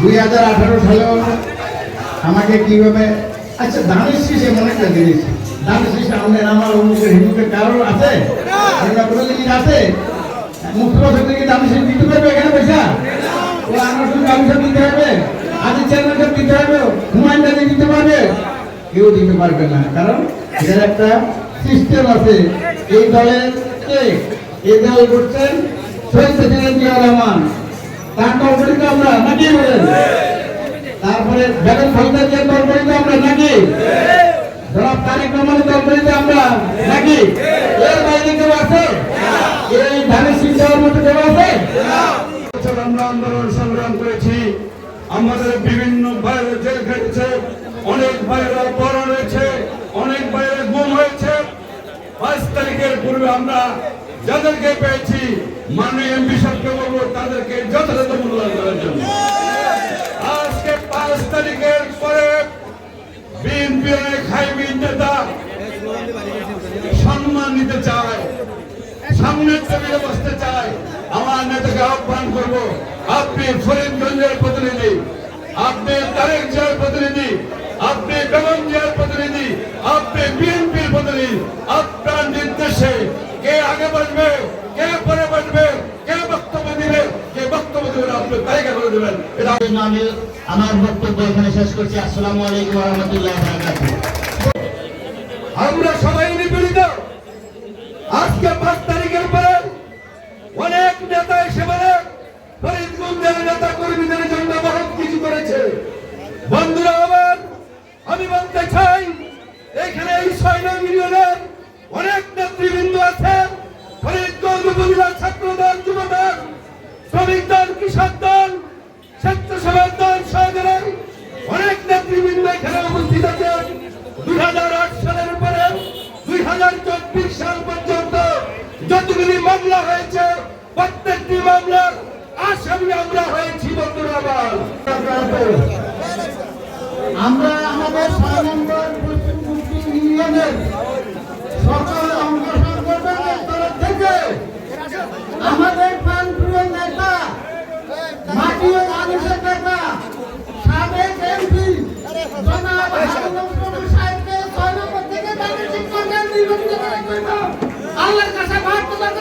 দুই হাজার আঠারো সালে আমাকে কীভাবে আচ্ছা দানের শীষ এমন একটা জিনিস। দানের শীষ আমাদের আমার অমুকের হিন্দুকের কারোর আছে? কোনো জিনিস আছে মুখ্যমন্ত্রী দিতে হবে আদি দিতে পারবে। কেউ দিতে পারবে না, কারণ এর একটা সিস্টেম আছে। এই দলের এই দল করছেন শহীদ তারপরে বেগম খালেদা জিয়ার আমরা নাকি? আন্দোলন সংগ্রাম করেছি। আমাদের বিভিন্ন বাইরে জেল খেটেছে। অনেক বাইরে বড় রয়েছে অনেক বাইরে গুম হয়েছে। পাঁচ তারিখের পূর্বে আমরা যাদেরকে পেয়েছি, মাননীয় এমপি সাহেবকে বলব, তাদেরকে যথাযথ সম্মান নিতে চায়। সামনের বসতে চাই আমার নেতাকে আহ্বান করব। আপনি ফরিদগঞ্জের প্রতিনিধি। আপনি তারেক প্রতিনিধি। আপনি বেগম জিয়ার প্রতিনিধি। আপনি বিএনপির প্রতিনিধি। আপনার নির্দেশে কে আগে বসবে, কে পরে বসবে, কে বক্তব্য দিবে, কে বক্তব্য দেবেন, আপনি তালিকা করে দেবেন। এটা আমি আমার বক্তব্য এখানে শেষ করছি। আসসালামু আলাইকুম রহমতুল্লাহ আমরা সবাই নিপীড়িত। আজকে পাঁচ তারিখের পরে অনেক নেতা এসে বলে ফরিদগঞ্জের নেতা কর্মীদের জন্য বহুত কিছু করেছে। বন্ধুরা আমার আমি বলতে চাই, এখানে এই ছয় নং ইউনিয়নের অনেক নেতৃবৃন্দ আছে। ফরিদগঞ্জ উপজেলার ছাত্রদল, যুবদল, শ্রমিক দল, কৃষক দল, স্বেচ্ছাসেবক দল সহযোগী অনেক নেতৃবৃন্দ এখানে উপস্থিত আছেন যতগুলি মামলা হয়েছে প্রত্যেকটি মামলার আসামি আমরা হয়েছি বন্ধুরা আমার। আমাদের ইউনিয়নের সকল অঙ্গ সংগঠনের তরফ থেকে আমাদের প্রাণপ্রিয় নেতা মাটি মানুষের নেতা, সাবেক এমপি জনাব সাহেবকে থেকে তাদের শিক্ষকের জন্য আল্লাহর কাছে